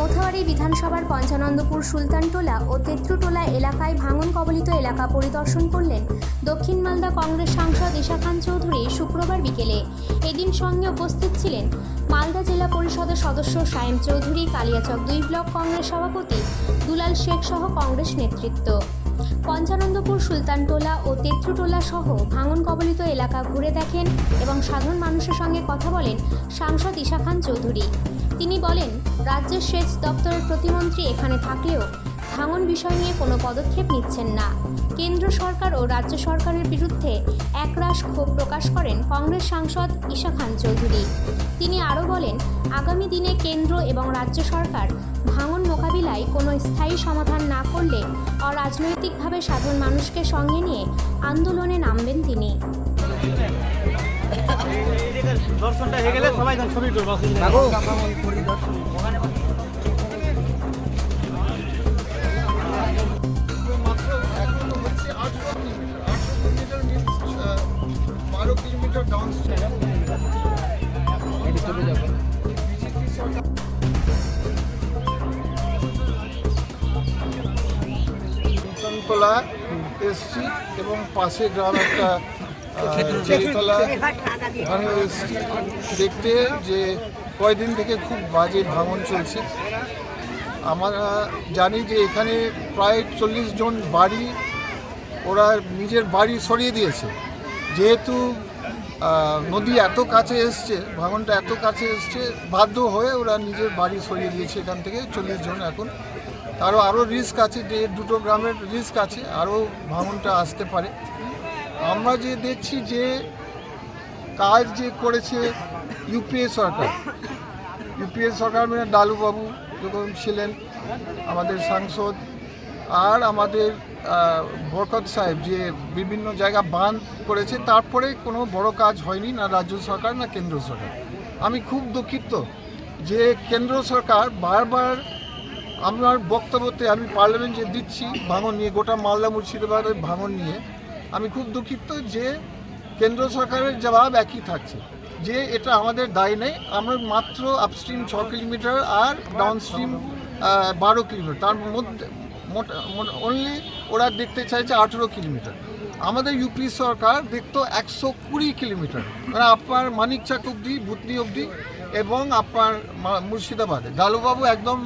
মোথাবাড়ি বিধানসভার পঞ্চানন্দপুর সুলতানটোলা ও তেত্রুটোলা এলাকায় ভাঙন কবলিত এলাকা পরিদর্শন করলেন দক্ষিণ মালদা কংগ্রেস সাংসদ ঈশা খান চৌধুরী শুক্রবার বিকেলে। এদিন সঙ্গে উপস্থিত ছিলেন মালদা জেলা পরিষদের সদস্য সায়েম চৌধুরী, কালিয়াচক দুই ব্লক কংগ্রেস সভাপতি দুলাল শেখ সহ কংগ্রেস নেতৃত্ব। পঞ্চানন্দপুর সুলতানটোলা ও তেত্রুটোলা সহ ভাঙন কবলিত এলাকা ঘুরে দেখেন এবং সাধারণ মানুষের সঙ্গে কথা বলেন সাংসদ ঈশা খান চৌধুরী। তিনি বলেন, রাজ্যের সেচ দপ্তরের প্রতিমন্ত্রী এখানে থাকলেও ভাঙন বিষয় নিয়ে কোনো পদক্ষেপ নিচ্ছেন না। কেন্দ্র সরকার ও রাজ্য সরকারের বিরুদ্ধে একরাশ ক্ষোভ প্রকাশ করেন কংগ্রেস সাংসদ ঈশা খান চৌধুরী। তিনি আরও বলেন, আগামী দিনে কেন্দ্র এবং রাজ্য সরকার মোকাবিলায় কোনো স্থায়ী সমাধান না করলে অরাজনৈতিকভাবে সাধারণ মানুষকে সঙ্গে নিয়ে আন্দোলনে নামবেন তিনি। দর্শনটা হয়ে গেলে সবাই ছবি তুলবো। নূতনতলা এসছি এবং পাশে গ্রাম একটা আহ, চেরিতলা ওখানে এসছি দেখতে যে কয়দিন থেকে খুব বাজে ভাঙন চলছে। আমরা জানি যে এখানে প্রায় চল্লিশ জন বাড়ি ওরা নিজের বাড়ি সরিয়ে দিয়েছে। যেহেতু নদী এত কাছে এসছে ভাঙনটা এত কাছে এসছে বাধ্য হয়ে ওরা নিজের বাড়ি সরিয়ে দিয়েছে এখান থেকে। চল্লিশ জন এখন আরও আরও রিস্ক আছে, যে দুটো গ্রামের রিস্ক আছে আরও ভাঙনটা আসতে পারে। আমরা যে দেখছি যে কাজ যে করেছে ইউপিএ সরকার ইউপিএ সরকার মানে ডালুবাবু যখন ছিলেন আমাদের সাংসদ, আর আমাদের বরকত সাহেব যে বিভিন্ন জায়গা বাঁধ করেছে, তারপরে কোনো বড় কাজ হয়নি না রাজ্য সরকার, না কেন্দ্র সরকার। আমি খুব দুঃখিত যে কেন্দ্র সরকার বারবার আপনার বক্তব্যতে আমি পার্লামেন্ট যে দিচ্ছি, ভাঙন নিয়ে, গোটা মালদা মুর্শিদাবাদের ভাঙন নিয়ে, আমি খুব দুঃখিত যে কেন্দ্র সরকারের জবাব একই থাকছে, যে এটা আমাদের দায় নেই। আমরা মাত্র আপস্ট্রিম ছ কিলোমিটার আর ডাউনস্ট্রিম বারো কিলোমিটার। তার মধ্যে অনলি ওরা দেখতে চাইছে আঠেরো কিলোমিটার। আমাদের ইউপি সরকার দেখতো একশো কুড়ি কিলোমিটার। মানে আপনার মানিকচাক অবধি, বুতনি অবধি এবং আপনার মুর্শিদাবাদে। ডালুবাবু একদম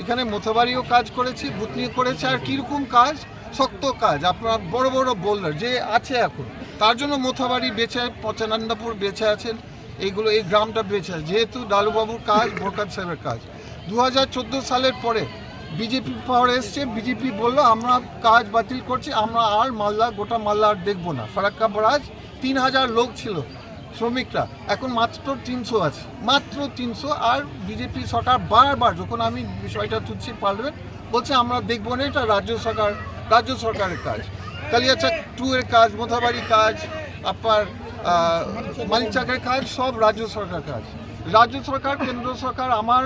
এখানে মোথাবাড়িও কাজ করেছে বুতনিও করেছে, আর কীরকম কাজ? শক্ত কাজ, আপনার বড় বড় বোল্ডার যে আছে এখন। তার জন্য মোথাবাড়ি বেঁচে, পচানন্দপুর বেঁচে আছেন, এইগুলো, এই গ্রামটা বেঁচে আছে। যেহেতু ডালুবাবুর কাজ ভোরকাত সাহেবের কাজ। দু হাজার চোদ্দ সালের পরে বিজেপি পাওয়ার এসছে, বিজেপি বলল, আমরা কাজ বাতিল করছি, আমরা আর মালদা, গোটা মালদা আর দেখব না। ফারাক্কা বরাজ, তিন হাজার লোক ছিল। শ্রমিকরা, এখন মাত্র তিনশো আছে। মাত্র তিনশো, আর বিজেপি সরকার বারবার, যখন আমি বিষয়টা তুলছি পার্লামেন্ট, বলছে আমরা দেখব না এটা রাজ্য সরকার, রাজ্য সরকারের কাজ। কালিয়াচাক টু এর কাজ, মোথাবাড়ি কাজ আপনার মানিকচাকের কাজ, সব রাজ্য সরকার কাজ। রাজ্য সরকার, কেন্দ্র সরকার, আমার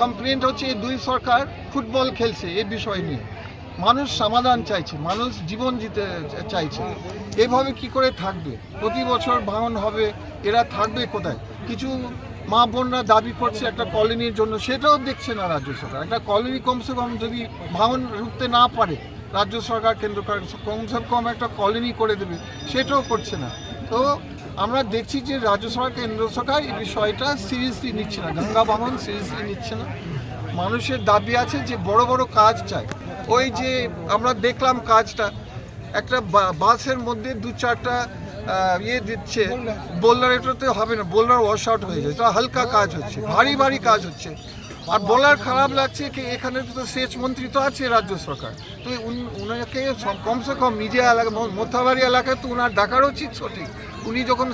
কমপ্লেন্ট হচ্ছে এই দুই সরকার ফুটবল খেলছে, এই বিষয় নিয়ে। মানুষ সমাধান চাইছে, মানুষ জীবন দিতে চাইছে। এভাবে কি করে থাকবে? প্রতি বছর ভাঙন হবে, এরা থাকবে কোথায়? কিছু মা বোনরা দাবি করছে একটা কলোনির জন্য, সেটাও দেখছে না রাজ্য সরকার। একটা কলোনি কমসে কম যদি ভাঙন রুখতে না পারে, রাজ্য সরকার, কেন্দ্র কমসে কম একটা কলোনি করে দেবে, সেটাও করছে না। তো আমরা দেখছি যে রাজ্য সরকার, কেন্দ্র সরকার এই বিষয়টা সিরিয়াসলি নিচ্ছে না। গঙ্গা ভাঙন সিরিয়াসলি নিচ্ছে না। মানুষের দাবি আছে যে বড় বড় কাজ চাই ওই যে আমরা দেখলাম কাজটা, একটা বাসের মধ্যে দু চারটা ইয়ে দিচ্ছে বোলার এটাতে হবে না বোলার ওয়াশ আউট হয়ে যায়, এটা হালকা কাজ হচ্ছে, ভারী ভারী কাজ হচ্ছে। আর বলার খারাপ লাগছে কি, এখানে তো সেচ মন্ত্রী তো আছে রাজ্য সরকার, তো উন- উনাকে কমসে কম নিজে এলাকা মোথাবাড়ি এলাকায় তো ওনার ডাকার উচিত সঠিক। উনি যখন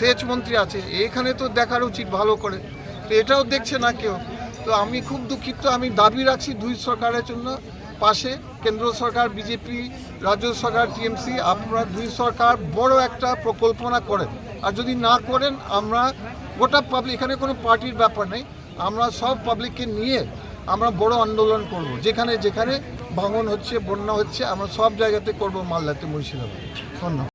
সেচ মন্ত্রী আছে, এখানে তো দেখার উচিত ভালো করে, তো এটাও দেখছে না কেউ। তো আমি খুব দুঃখিত, আমি দাবি রাখছি দুই সরকারের জন্য। পাশে কেন্দ্র সরকার, বিজেপি, রাজ্য সরকার, টিএমসি, আপনারা দুই সরকার বড় একটা প্রকল্পনা করেন। আর যদি না করেন, আমরা গোটা পাবলিক এখানে কোনো পার্টির ব্যাপার নেই, আমরা সব পাবলিককে নিয়ে আমরা বড় আন্দোলন করব। যেখানে যেখানে ভাঙন হচ্ছে, বন্যা হচ্ছে, আমরা সব জায়গাতে করব মালদাতে, মুর্শিদাবাদ। ধন্যবাদ।